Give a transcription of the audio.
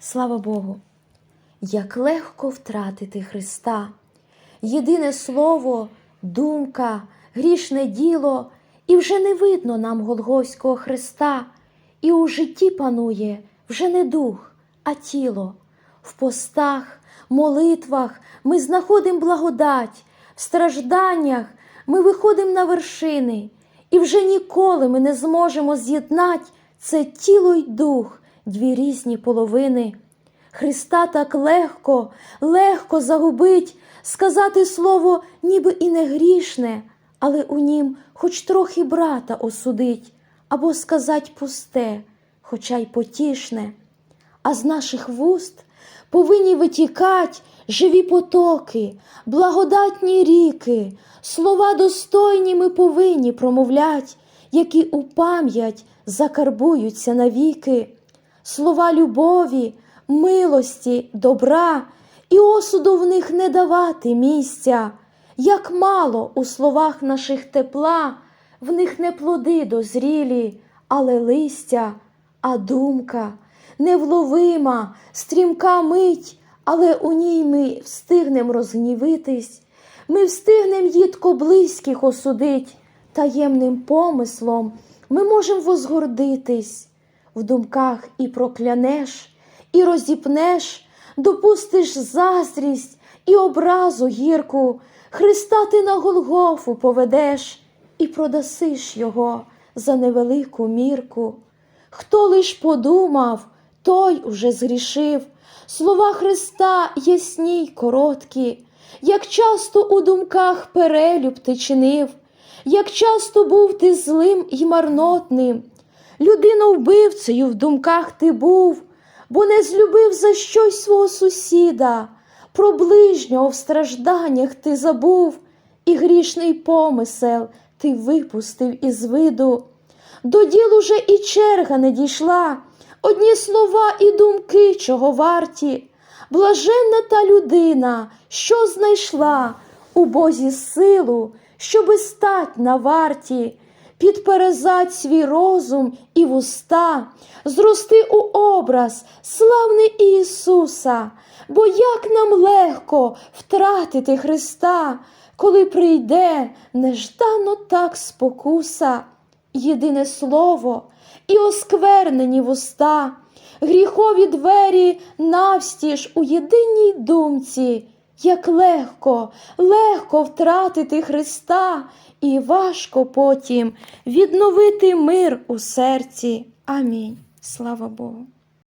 Слава Богу! Як легко втратити Христа, єдине слово, думка, грішне діло, і вже не видно нам Голгофського Христа, і у житті панує вже не дух, а тіло. В постах, молитвах ми знаходимо благодать, в стражданнях ми виходимо на вершини, і вже ніколи ми не зможемо з'єднати це тіло й дух, дві різні половини. Христа так легко, легко загубить, сказати слово, ніби і не грішне, але у нім хоч трохи брата осудить, або сказать пусте, хоча й потішне. А з наших вуст повинні витікать живі потоки, благодатні ріки, слова достойні ми повинні промовлять, які у пам'ять закарбуються навіки, слова любові, милості, добра, і осуду в них не давати місця, як мало у словах наших тепла, в них не плоди дозрілі, але листя, а думка. Невловима, стрімка мить, але у ній ми встигнем розгнівитись, ми встигнем їдко близьких осудить, таємним помислом ми можем возгордитись, в думках і проклянеш, і розіпнеш, допустиш заздрість і образу гірку, Христа ти на Голгофу поведеш і продасиш його за невелику мірку. Хто лиш подумав, той уже згрішив. Слова Христа ясні й короткі, як часто у думках перелюб ти чинив, як часто був ти злим й марнотним, людину вбивцею в думках ти був, бо не злюбив за щось свого сусіда, про ближнього в стражданнях ти забув, і грішний помисел ти випустив із виду. До діл уже і черга не дійшла, одні слова і думки, чого варті. Блаженна та людина, що знайшла у Бозі силу, щоби стать на варті, підперезать свій розум і вуста, зрости у образ славний Ісуса, бо як нам легко втратити Христа, коли прийде неждано так спокуса. Єдине слово і осквернені вуста, гріхові двері навстіж у єдиній думці, як легко, легко втратити Христа, і важко потім відновити мир у серці. Амінь. Слава Богу.